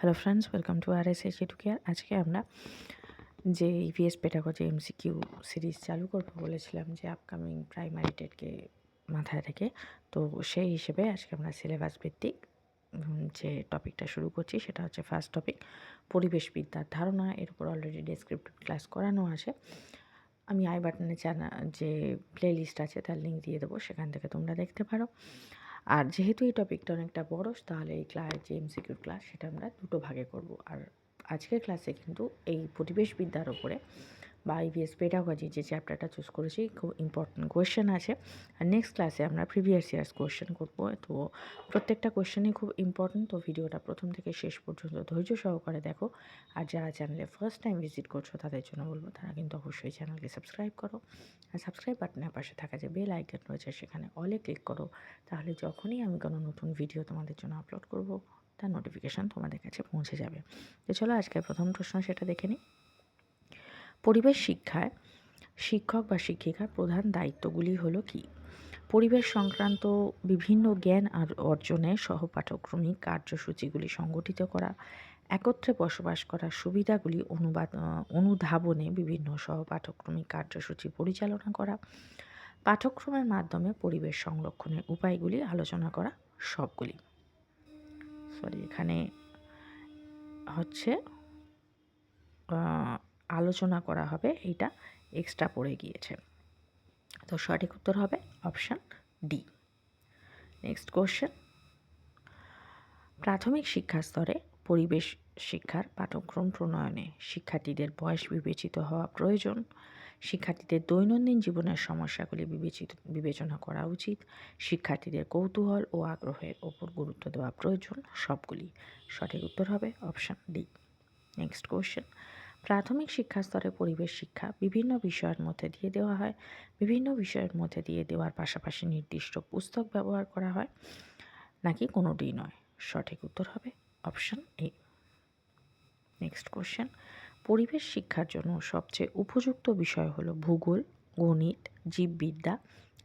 Hello friends welcome to R S two care আজকে আমরা যে ইভিএস পেটাগজি এমসিকিউ সিরিজ চালু করব বলেছিলাম যে আপকামিং প্রাইমারি টেটকে মাথায় রেখে, তো সেই হিসেবে আজকে আমরা সিলেবাস ভিত্তিক যে টপিকটা শুরু করছি সেটা হচ্ছে ফার্স্ট টপিক পরিবেশবিদ্যার ধারণা। এর উপর অলরেডি ডেসক্রিপটিভ ক্লাস করানো আছে। আমি আই বাটনে জানা, যে প্লে লিস্ট আছে তার লিঙ্ক দিয়ে দেবো, সেখান থেকে তোমরা দেখতে পারো। আর যেহেতু এই টপিকটা অনেকটা বড়, তাহলে এই ক্লাস যে এমসিকিউর ক্লাস সেটা আমরা দুটো ভাগে করব। আর আজকের ক্লাসে কিন্তু এই পরিবেশবিদ্যার ওপরে বা ইভিএস পেডাগজি যে চ্যাপ্টারটা চুজ করেছি, খুব ইম্পর্টেন্ট কোয়েশ্চেন আছে। আর নেক্সট ক্লাসে আমরা প্রিভিয়াস ইয়ার্স কোয়েশ্চেন করব। তো প্রত্যেকটা কোয়েশ্চেনই খুব ইম্পর্টেন্ট তো ভিডিওটা প্রথম থেকে শেষ পর্যন্ত ধৈর্য সহকারে দেখো। আর যারা চ্যানেলে ফার্স্ট টাইম ভিজিট করছ, তাদের জন্য বলব, তারা কিন্তু অবশ্যই চ্যানেলকে সাবস্ক্রাইব করো। আর সাবস্ক্রাইব বাটনের পাশে থাকা যে বেল আইকন রয়েছে, সেখানে অলে ক্লিক করো। তাহলে যখনই আমি কোনো নতুন ভিডিও তোমাদের জন্য আপলোড করব, তার নোটিফিকেশান তোমাদের কাছে পৌঁছে যাবে। তো চলো, আজকের প্রথম প্রশ্ন সেটা দেখে নিই। পরিবেশ শিক্ষায় শিক্ষক বা শিক্ষিকার প্রধান দায়িত্বগুলি হলো কি? পরিবেশ সংক্রান্ত বিভিন্ন জ্ঞান আর অর্জনে সহপাঠক্রমিক কার্যসূচিগুলি সংগঠিত করা, একত্রে বসবাস করার সুবিধাগুলি অনুবাদ অনুধাবনে বিভিন্ন সহপাঠক্রমিক কার্যসূচি পরিচালনা করা, পাঠ্যক্রমের মাধ্যমে পরিবেশ সংরক্ষণের উপায়গুলি আলোচনা করা, সবগুলি। সরি এখানে হচ্ছে আলোচনা করা হবে, এইটা এক্সট্রা পড়ে গিয়েছে। তো সঠিক উত্তর হবে অপশান ডি নেক্সট কোশ্চেন প্রাথমিক শিক্ষা স্তরে পরিবেশ শিক্ষার পাঠ্যক্রম প্রণয়নে শিক্ষার্থীদের বয়স বিবেচিত হওয়া প্রয়োজন। শিক্ষার্থীদের দৈনন্দিন জীবনের সমস্যাগুলি বিবেচিত, বিবেচনা করা উচিত। শিক্ষার্থীদের কৌতূহল ও আগ্রহের ওপর গুরুত্ব দেওয়া প্রয়োজন। সবগুলি সঠিক উত্তর হবে অপশান ডি নেক্সট কোশ্চেন প্রাথমিক শিক্ষা স্তরে পরিবেশ শিক্ষা বিভিন্ন বিষয়ের মধ্যে দিয়ে দেওয়া হয়। বিভিন্ন বিষয়ের মধ্যে দিয়ে দেওয়ার পাশাপাশি নির্দিষ্ট পুস্তক ব্যবহার করা হয়। নাকি কোনোটিই নয়। সঠিক উত্তর হবে অপশান এ নেক্সট কোশ্চেন পরিবেশ শিক্ষার জন্য সবচেয়ে উপযুক্ত বিষয় হলো ভূগোল, গণিত, জীববিদ্যা,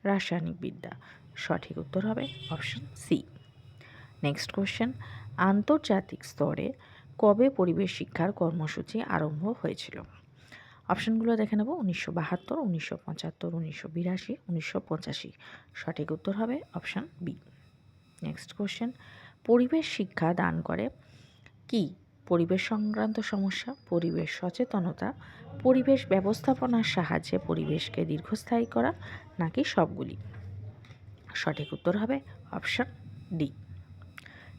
রাসায়নিক বিদ্যা। সঠিক উত্তর হবে অপশান সি নেক্সট কোশ্চেন আন্তর্জাতিক স্তরে কবে পরিবেশ শিক্ষার কর্মসূচি আরম্ভ হয়েছিল? অপশানগুলো দেখে নেব। উনিশশো বাহাত্তর, উনিশশো পঁচাত্তর, উনিশশো বিরাশি, উনিশশো পঁচাশি। সঠিক উত্তর হবে অপশান বি। Next question. পরিবেশ শিক্ষা দান করে কি? পরিবেশ সংক্রান্ত সমস্যা, পরিবেশ সচেতনতা, পরিবেশ ব্যবস্থাপনার সাহায্যে পরিবেশকে দীর্ঘস্থায়ী করা, নাকি সবগুলি? সঠিক উত্তর হবে অপশান ডি।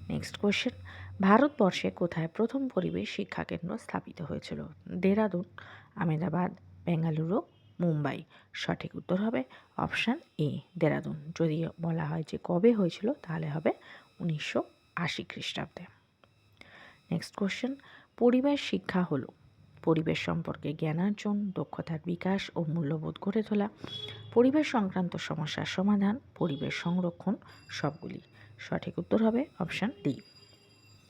Next question. ভারতবর্ষে কোথায় প্রথম পরিবেশ শিক্ষা কেন্দ্র স্থাপিত হয়েছিল? দেরাদুন আমেদাবাদ বেঙ্গালুরু, মুম্বাই। সঠিক উত্তর হবে অপশান এ, দেরাদুন। যদি বলা হয় যে কবে হয়েছিল, তাহলে হবে উনিশশো আশি খ্রিস্টাব্দে। নেক্সট কোশ্চেন পরিবেশ শিক্ষা হলো। পরিবেশ সম্পর্কে জ্ঞানার্জন দক্ষতার বিকাশ ও মূল্যবোধ গড়ে তোলা, পরিবেশ সংক্রান্ত সমস্যার সমাধান, পরিবেশ সংরক্ষণ সবগুলি। সঠিক উত্তর হবে option D.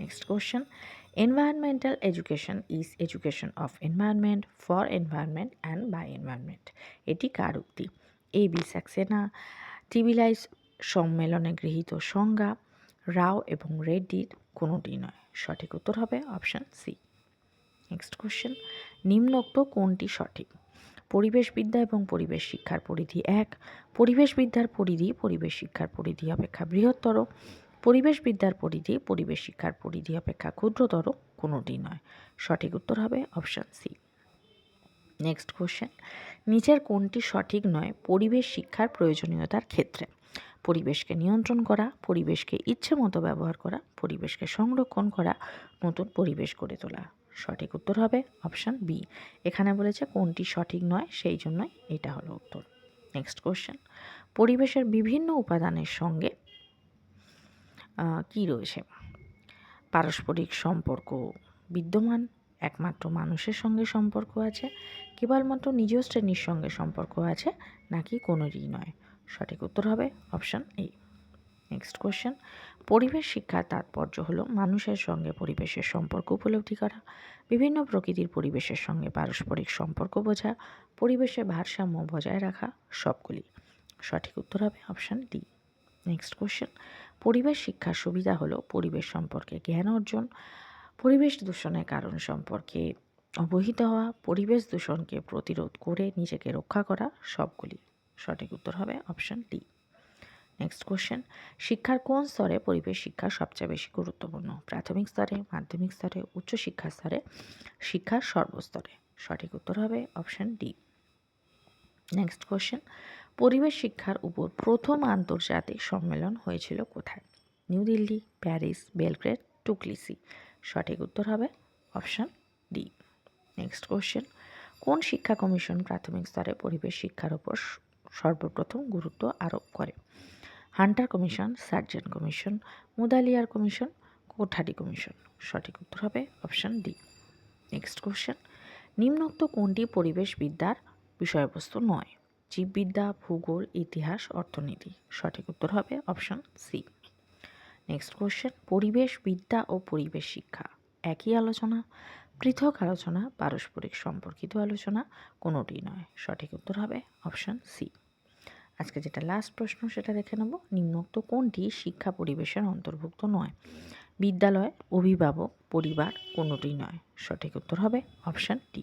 Next question environmental education is education of environment for environment and by environment এটি কার উক্তি? এ বি সাক্সেনা টিভিলাইজ সম্মেলনে গৃহীত সংজ্ঞা, রাও এবং রেড্ডির কোনোটি নয়। সঠিক উত্তর হবে অপশান সি নেক্সট কোশ্চেন নিম্নোক্ত কোনটি সঠিক? পরিবেশবিদ্যা এবং পরিবেশ শিক্ষার পরিধি এক। পরিবেশবিদ্যার পরিধি পরিবেশ শিক্ষার পরিধি অপেক্ষা বৃহত্তর। পরিবেশবিদ্যার পরিধি, পরিবেশ শিক্ষার পরিধি অপেক্ষা ক্ষুদ্রতর, কোনোটি নয়। সঠিক উত্তর হবে অপশান সি নেক্সট কোশ্চেন নিচের কোনটি সঠিক নয়? পরিবেশ শিক্ষার প্রয়োজনীয়তার ক্ষেত্রে। পরিবেশকে নিয়ন্ত্রণ করা, পরিবেশকে ইচ্ছে মতো ব্যবহার করা, পরিবেশকে সংরক্ষণ করা, নতুন পরিবেশ গড়ে তোলা। সঠিক উত্তর হবে অপশান বি এখানে বলেছে কোনটি সঠিক নয়, সেই জন্যই এটা হলো উত্তর। নেক্সট কোশ্চেন পরিবেশের বিভিন্ন উপাদানের সঙ্গে কি রয়েছে? পারস্পরিক সম্পর্ক বিদ্যমান, একমাত্র মানুষের সঙ্গে সম্পর্ক আছে, কেবলমাত্র নিজ শ্রেণির সঙ্গে সম্পর্ক আছে, নাকি কোনোরই নয়? সঠিক উত্তর হবে অপশান এ। নেক্সট কোশ্চেন পরিবেশ শিক্ষার তাৎপর্য হলো মানুষের সঙ্গে পরিবেশের সম্পর্ক উপলব্ধি করা, বিভিন্ন প্রকৃতির পরিবেশের সঙ্গে পারস্পরিক সম্পর্ক বোঝা পরিবেশের ভারসাম্য বজায় রাখা সবগুলি। সঠিক উত্তর হবে অপশান ডি। নেক্সট কোশ্চেন পরিবেশ শিক্ষার সুবিধা হলো পরিবেশ সম্পর্কে জ্ঞান অর্জন, পরিবেশ দূষণের কারণ সম্পর্কে অবহিত হওয়া, পরিবেশ দূষণকে প্রতিরোধ করে নিজেকে রক্ষা করা, সবগুলি সঠিক উত্তর হবে অপশান ডি নেক্সট কোশ্চেন শিক্ষার কোন স্তরে পরিবেশ শিক্ষা সবচেয়ে বেশি গুরুত্বপূর্ণ? প্রাথমিক স্তরে, মাধ্যমিক স্তরে, উচ্চশিক্ষা স্তরে, শিক্ষার সর্বস্তরে? সঠিক উত্তর হবে অপশন ডি নেক্সট কোশ্চেন পরিবেশ শিক্ষার উপর প্রথম আন্তর্জাতিক সম্মেলন হয়েছিল কোথায়? New Delhi, Paris, Belgrade, Tbilisi. সঠিক উত্তর হবে অপশন ডি। Next question. কোন শিক্ষা কমিশন প্রাথমিক স্তরে পরিবেশ শিক্ষার উপর সর্বপ্রথম গুরুত্ব আরোপ করে? Hunter commission Sargent commission, Mudaliar commission, Kothari commission. সঠিক উত্তর হবে অপশন ডি। Next question. নিম্নোক্ত কোনটি পরিবেশ বিদ্যার বিষয়বস্তু নয়? জীববিদ্যা, ভূগোল, ইতিহাস, অর্থনীতি। সঠিক উত্তর হবে অপশন সি নেক্সট কোশ্চেন পরিবেশ বিদ্যা ও পরিবেশ শিক্ষা। একই আলোচনা, পৃথক আলোচনা, পারস্পরিক সম্পর্কিত আলোচনা, কোনোটি নয়। সঠিক উত্তর হবে অপশন সি আজকে যেটা লাস্ট প্রশ্ন, সেটা দেখে নেব। নিম্নোক্ত কোনটি শিক্ষা পরিবেশের অন্তর্ভুক্ত নয়? বিদ্যালয়, অভিভাবক, পরিবার, কোনোটি নয়। সঠিক উত্তর হবে অপশন ডি